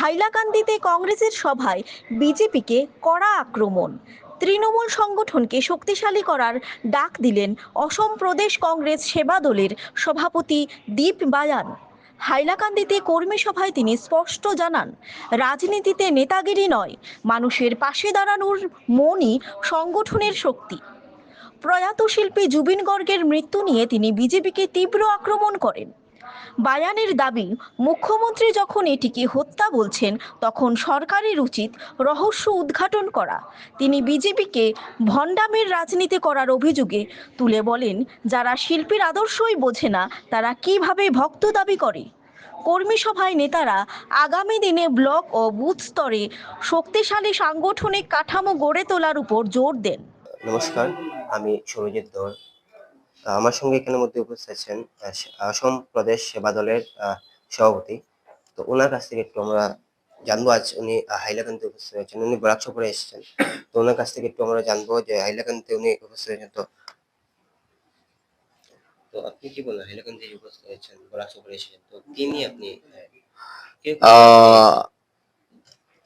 হাইলাকান্দিতে কংগ্রেসের সভায় বিজেপিকে কড়া আক্রমণ। তৃণমূল সংগঠনকে শক্তিশালী করার ডাক দিলেন অসম প্রদেশ কংগ্রেস সেবা দলের সভাপতি দীপ বায়ান। হাইলাকান্দিতে কর্মী সভায় তিনি স্পষ্ট জানান, রাজনীতিতে নেতাগিরি নয়, মানুষের পাশে দাঁড়ানোর মনই সংগঠনের শক্তি। প্রয়াত শিল্পী জুবিন গর্গের মৃত্যু নিয়ে তিনি বিজেপিকে তীব্র আক্রমণ করেন। বায়ানের দাবি মুখ্যমন্ত্রী যখন এটিকে হত্যা বলছেন তখন সরকারের উচিত রহস্য উদ্ঘাটন করা। তিনি বিজেপিকে ভণ্ডামের রাজনীতি করার অভিযোগে তুলে বলেন যারা শিল্পীর আদর্শই বোঝে না তারা কীভাবে ভক্ত দাবি করে? কর্মী সভায় নেতারা আগামী দিনে ব্লক ও বুথ স্তরে শক্তিশালী সাংগঠনিক কাঠামো গড়ে তোলার উপর জোর দেন। নমস্কার আমি সৌরজিৎ আহ, আমার সঙ্গে এখানে মধ্যে উপস্থিত আছেন অসম প্রদেশ সেবা দলের সভাপতি। তো ওনার কাছ থেকে একটু আমরা জানব আজ উনি আহ, হাইলাকান্দিতে উপস্থিত হয়েছেন উনি বরাক সফরে এসেছেন। তো ওনার কাছ থেকে একটু আমরা জানব যে হাইলাকান্দিতে উনি উপস্থিত হয়েছেন। তো তো আপনি কি বলেন হাইলাকান্দি উপস্থিত হয়েছেন বরাক সফরে এসেছেন তো কি আপনি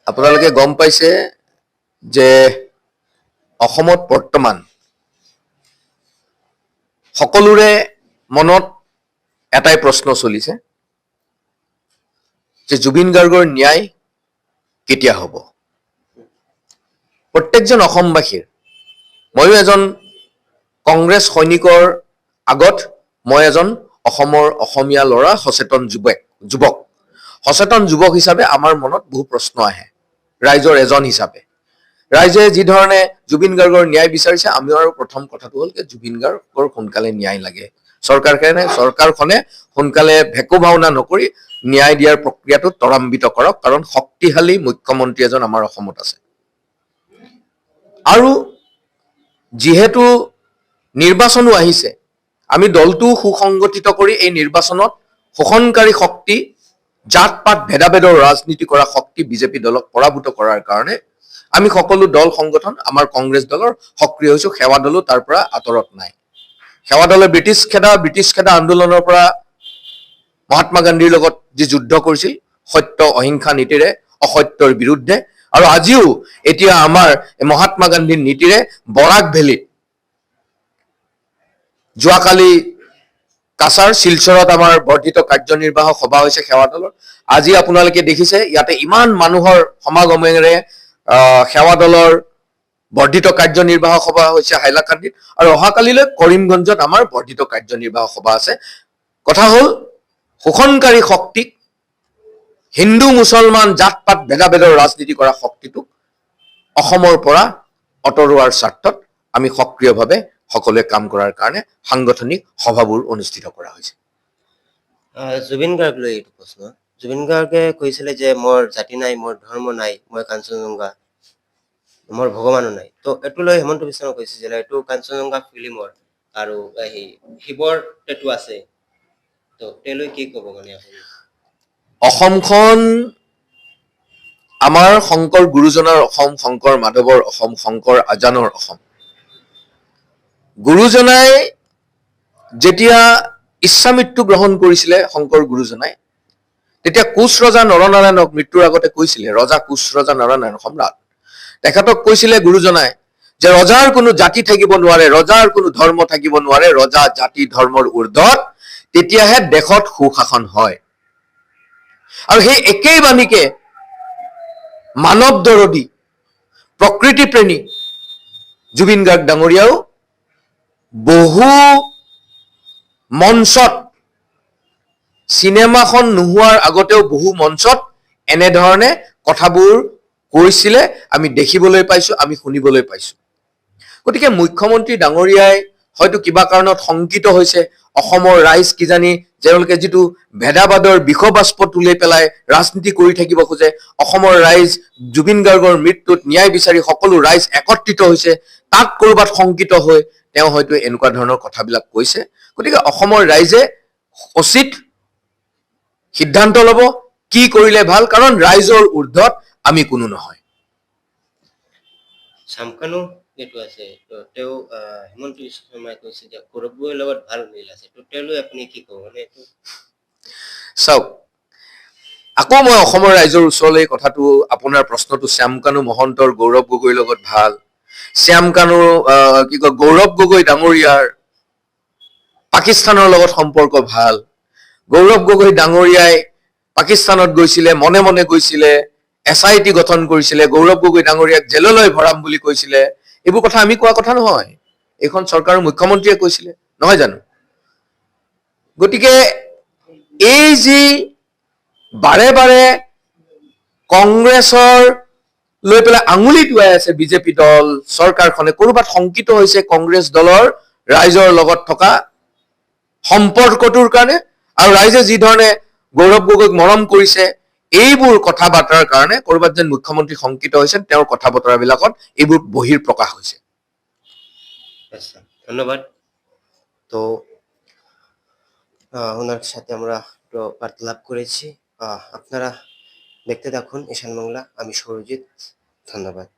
আপোনালোকে গম পাইছে যে অসমত বৰ্তমান সকলোৰে মনত এটাই প্ৰশ্ন চলিছে যে জুবিন গাৰ্গৰ ন্যায় কেতিয়া হ'ব? প্ৰত্যেকজন অসমবাসীৰ, ময়ো এজন কংগ্ৰেছ সৈনিকৰ আগত মই এজন অসমৰ অসমীয়া ল'ৰা সচেতন যুৱক যুৱক। সচেতন যুৱক হিচাপে আমাৰ মনত বহু প্ৰশ্ন আহে, ৰাইজৰ এজন হিচাপে। ৰাইজে যি জুবিন গাৰ্গৰ ন্যায় বিচাৰিছে, আমিও আৰু প্ৰথম কথাটো হ'ল জুবিন গাৰ্গৰ সোনকালে ন্যায় লাগে। চৰকাৰখনে চৰকাৰখনে সোনকালে ভেকু ভাওনা নকৰি ন্যায় দিয়াৰ প্ৰক্ৰিয়াটো ত্বৰান্বিত কৰক, কাৰণ শক্তিশালী মুখ্যমন্ত্ৰী এজন আমাৰ অসমত আছে। আৰু যিহেতু নিৰ্বাচনো আহিছে, আমি দলটো সুসংগঠিত কৰি এই নিৰ্বাচনত শোষণকাৰী শক্তি জাত পাত ভেদাভেদৰ ৰাজনীতি কৰা শক্তি বিজেপি দলক পৰাভূত কৰাৰ কাৰণে আমি সকলো দল, সংগঠন, আমাৰ কংগ্ৰেছ দলৰ সক্ৰিয় হৈছো। সেৱা দলো তাৰ পৰা আঁতৰত নাই। সেৱা দলে ব্ৰিটিছ খেদা ব্ৰিটিছ খেদা আন্দোলনৰ পৰা মহাত্মা গান্ধীৰ লগত যি যুদ্ধ কৰিছিল, সত্য, অহিংসা নীতিৰে, অসত্যৰ বিৰুদ্ধে, আৰু আজিও এতিয়া আমাৰ মহাত্মা গান্ধীৰ নীতিৰে বৰাক ভেলীত। যোৱাকালি কাছাৰ শিলচৰত আমাৰ বৰ্ধিত কাৰ্যনিৰ্বাহক সভা হৈছে সেৱা দলৰ। আজি আপোনালোকে দেখিছে, ইয়াতে ইমান মানুহৰ সমাগমেৰে সেৱা দলৰ বৰ্ধিত কাৰ্যনিৰ্বাহক সভা হৈছে হাইলাকান্দিত আৰু অহাকালিলৈ কৰিমগঞ্জত আমাৰ বৰ্ধিত কাৰ্যনিৰ্বাহক সভা আছে। কথা হ'ল, শোষণকাৰী শক্তিক, হিন্দু মুছলমান জাত পাত ভেদাভেদৰ ৰাজনীতি কৰা শক্তিটোক অসমৰ পৰা আঁতৰোৱাৰ স্বাৰ্থত আমি সক্ৰিয়ভাৱে সকলোৱে কাম কৰাৰ কাৰণে সাংগঠনিক সভাবোৰ অনুষ্ঠিত কৰা হৈছে। জুবিন গাৰ্গ লৈ এইটো প্ৰশ্ন। জুবিন গাৰ্গে কৈছিলে যে, মোৰ জাতি নাই, মোৰ ধৰ্ম নাই, মই কাঞ্চনজংঘা, মোৰ ভগৱানো নাই। তো এইটো লৈ হেমন্ত বিশ্ব কৈছে যে এইটো কাঞ্চনজংঘা ফিল্মৰ আৰু এই শিৱৰ টেটু আছে। তো তেওঁলৈ কি ক'ব মানে আপুনি? অসমখন আমাৰ শংকৰ গুৰুজনাৰ অসম, শংকৰ মাধৱৰ অসম, শংকৰ আজানৰ অসম। গুৰুজনাই যেতিয়া ইচ্ছামৃত্যু গ্ৰহণ কৰিছিলে, শংকৰ গুৰুজনাই তেতিয়া কোচ ৰজা নৰনাৰায়ণক মৃত্যুৰ আগতে কৈছিলে, ৰজা কোচ, ৰজা নৰনাৰায়ণ সম্ৰাট। তেখেতক কৈছিলে গুৰুজনাই যে, ৰজাৰ কোনো জাতি থাকিব নোৱাৰে, ৰজাৰ কোনো ধৰ্ম থাকিব নোৱাৰে, ৰজা জাতি ধৰ্মৰ ঊৰ্ধত তেতিয়াহে দেশত সুশাসন হয়। আৰু সেই একেই বাণীকে মানৱ দৰদী প্ৰকৃতি প্ৰেমী জুবিন গাৰ্গ ডাঙৰীয়াও বহু মঞ্চত চিনেমাখন নোহোৱাৰ আগতেও বহু মঞ্চত এনেধৰণে কথাবোৰ কৈছিলে আমি দেখিবলৈ পাইছো আমি শুনিবলৈ পাইছো। গতিকে মুখ্যমন্ত্ৰী ডাঙৰীয়াই হয়তো কিবা কাৰণত শংকিত হৈছে অসমৰ ৰাইজ কিজানি তেওঁলোকে যিটো ভেদাবাদৰ বিষবাস্প তুলি পেলাই ৰাজনীতি কৰি থাকিব খোজে অসমৰ ৰাইজ জুবিন গাৰ্গৰ মৃত্যুত ন্যায় বিচাৰি সকলো ৰাইজ একত্ৰিত হৈছে তাত ক'ৰবাত শংকিত হৈ তেওঁ হয়তো এনেকুৱা ধৰণৰ কথাবিলাক কৈছে। গতিকে অসমৰ ৰাইজে উচিত সিদ্ধান্ত ল'ব কি কৰিলে ভালো? কাৰণ ৰাইজৰ ঊৰ্ধত আমি কোনো নহয়। চামকানো এইটো আছে তেওঁ হেমন্ত বিশ্ব শৰ্মাই কৈছে যে গৌৰৱৰ লগত ভালো মিল আছে। তো তেওঁলৈ আপুনি কি ক'ব? মানে এইটো চাওক আকৌ মই অসমৰ ৰাইজৰ ওচৰলৈ কথাটো আপোনাৰ প্ৰশ্নটো শ্যামকানু মহন্তৰ গৌৰৱ গগৈৰ লগত ভালো। শ্যামকানু কি কয় গৌৰৱ গগৈ ডাঙৰীয়াৰ পাকিস্তানৰ লগত সম্পৰ্ক ভালো। গৌৰৱ গগৈ ডাঙৰীয়াই পাকিস্তানত গৈছিলে, মনে মনে গৈছিলে এছ আই টি গঠন কৰিছিলে, গৌৰৱ গগৈ ডাঙৰীয়াক জেললৈ ভৰাম বুলি কৈছিলে। এইবোৰ কথা আমি কোৱা কথা নহয়। এইখন চৰকাৰৰ মুখ্যমন্ত্ৰীয়ে কৈছিলে, নহয় জানো? গতিকে এই যি বাৰে বাৰে কংগ্ৰেছৰ লৈ পেলাই আঙুলি টুৱাই আছে বিজেপি দল, চৰকাৰখনে, কৰবাত শংকিত হৈছে কংগ্ৰেছ দলৰ ৰাইজৰ লগত থকা সম্পৰ্কটোৰ কাৰণে আৰু ৰাইজে যি ধৰণে গৌৰৱ গগৈক মৰম কৰিছে, এইবোৰ কথা বাৰ্তাৰ কাৰণে কৰবাত যেন মুখ্যমন্ত্ৰী শংকিত হৈছে, তেওঁৰ কথা বতৰাবিলাকত এইবোৰ বহিৰ প্রকাশ হৈছে। ধন্যবাদ। তো ওনার সাথে আমরা বার্তালাপ করেছি। আপনারা দেখতে থাকুন ঈশান বাংলা, আমি সৌরজিৎ। ধন্যবাদ।